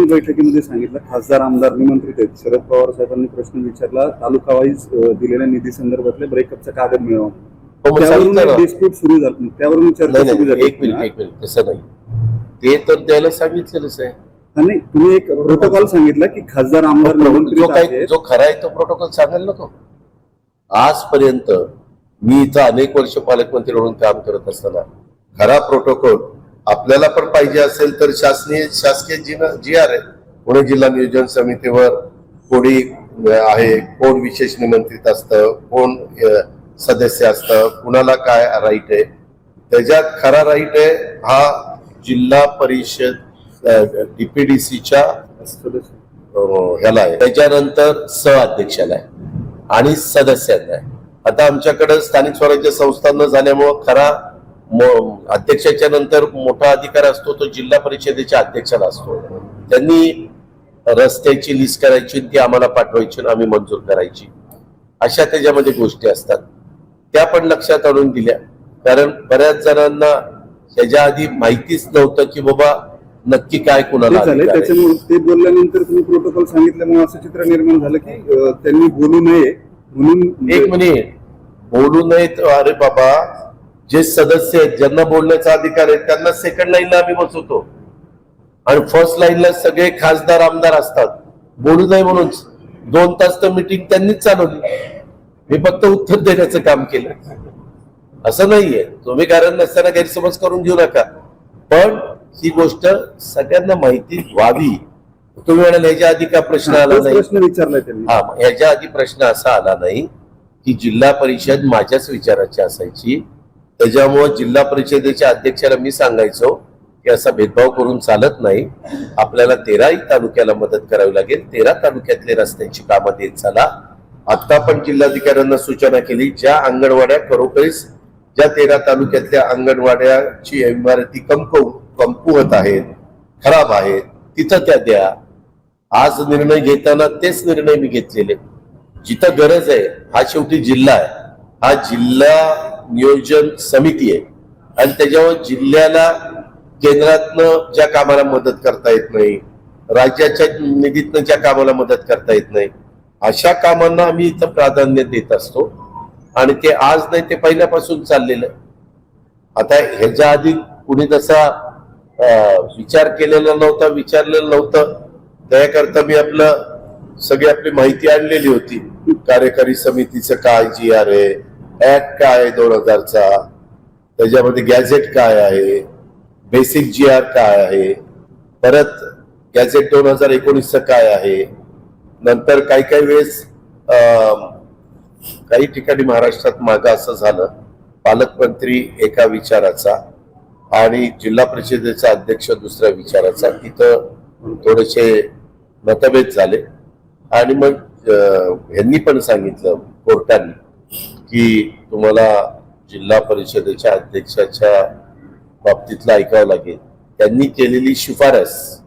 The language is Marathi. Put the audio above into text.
तुम्ही बैठकीमध्ये सांगितलं. खासदार आमदार निमंत्रित आहेत. शरद पवार साहेबांनी प्रश्न विचारला. तालुका वाईज दिलेल्या निधी संदर्भातले ब्रेकअपचा कागद मिळवा. हो. डिस्प्यूट सुरू झालं. त्यावरून चर्चा नाही सुरू नाही एक मिनिट झाली एक मिनिट. तसं नाही. ते तर द्यायला सांगितलेलंच आहे. नाही तुम्ही एक प्रोटोकॉल सांगितला की खासदार आमदार जो निमंत्रित काही जो खरा आहे तो प्रोटोकॉल सांगाल ना तो आजपर्यंत मी इथं अनेक वर्ष पालकमंत्री म्हणून काम करत असताना खरा प्रोटोकॉल आपल्याला पण पाहिजे असेल तर शासनीय शासकीय जी जी आर आहे. पुणे जिल्हा नियोजन समितीवर कोणी आहे कोण विशेष निमंत्रित असतं कोण सदस्य असतं कुणाला काय राईट आहे. त्याच्यात खरा राईट आहे हा जिल्हा परिषद डीपीडीसीच्या ह्याला आहे. त्याच्यानंतर स अध्यक्षाला आहे आणि सदस्यांना आहे. आता आमच्याकडे स्थानिक स्वराज्य संस्थांना झाल्यामुळं खरा अध्यक्षाच्या नंतर मोठा अधिकार असतो तो जिल्हा परिषदेच्या अध्यक्षाला असतो. त्यांनी रस्त्याची लिस्ट करायची ती आम्हाला पाठवायची आणि आम्ही मंजूर करायची. अशा त्याच्यामध्ये गोष्टी असतात. त्या पण लक्षात आणून दिल्या. कारण बऱ्याच जणांना त्याच्या आधी माहितीच नव्हतं की बाबा नक्की काय कुणाला. त्याच्यामुळे ते बोलल्यानंतर तुम्ही प्रोटोकॉल सांगितल्यामुळे असं चित्र निर्माण झालं की त्यांनी बोलू नये म्हणून एक मिनिट. बोलू नयेत. अरे बाबा जे सदस्य आहेत ज्यांना बोलण्याचा अधिकार आहे त्यांना सेकंड लाईनला आम्ही बसवतो. आणि फर्स्ट लाईनला सगळे खासदार आमदार असतात. बोलू नये म्हणून दोन तास तर मिटिंग त्यांनीच चालवली. मी फक्त उत्तर देण्याचं काम केलं. असं नाहीये. तुम्ही कारण नसताना गैरसमज करून घेऊ नका. पण ही गोष्ट सगळ्यांना माहिती व्हावी. तुम्ही म्हणाल ह्याच्या आधी का प्रश्न आला नाही? प्रश्न विचारलाय त्यांनी. हा ह्याच्या आधी प्रश्न असा आला नाही की जिल्हा परिषद माझ्याच विचाराची असायची. त्याच्यामुळं जिल्हा परिषदेच्या अध्यक्षाला मी सांगायचो की असा भेदभाव करून चालत नाही. आपल्याला तेराही तालुक्याला मदत करावी लागेल. तेरा तालुक्यातले रस्त्यांची कामं देत चला. आता पण जिल्हाधिकाऱ्यांना सूचना केली ज्या अंगणवाड्या खरोखरीच ज्या तेरा तालुक्यातल्या अंगणवाड्याची इमारती कमकव कमकुवत आहेत खराब आहेत तिथं त्या द्या. आज निर्णय घेताना तेच निर्णय मी घेतलेले. जिथं गरज आहे हा शेवटी जिल्हा आहे. हा जिल्हा नियोजन समिती आहे. आणि त्याच्यावर जिल्ह्याला केंद्रातनं ज्या कामाला मदत करता येत नाही राज्याच्या निधीतनं ज्या कामाला मदत करता येत नाही अशा कामांना आम्ही इथं प्राधान्य देत असतो. आणि ते आज नाही ते पहिल्यापासून चाललेलं आहे. आता ह्याच्या आधी कुणी तसा विचार केलेला नव्हता विचारलेलं नव्हतं. त्याकरता मी आपलं सगळी आपली माहिती आणलेली होती. कार्यकारी समितीचं काय जी आर आहे ऍक्ट काय आहे दोन हजारचा? त्याच्यामध्ये गॅझेट काय आहे? बेसिक जी आर काय आहे? परत गॅझेट दोन हजार एकोणीसचं काय आहे? नंतर काही काही वेळेस काही ठिकाणी महाराष्ट्रात मागं असं झालं. पालकमंत्री एका विचाराचा आणि जिल्हा परिषदेचा अध्यक्ष दुसऱ्या विचाराचा. तिथं थोडेसे मतभेद झाले. आणि मग ह्यांनी पण सांगितलं कोर्टाने. की तुम्हाला जिल्हा परिषदेच्या अध्यक्षाच्या बाबतीतलं ऐकावं लागेल. त्यांनी केलेली शिफारस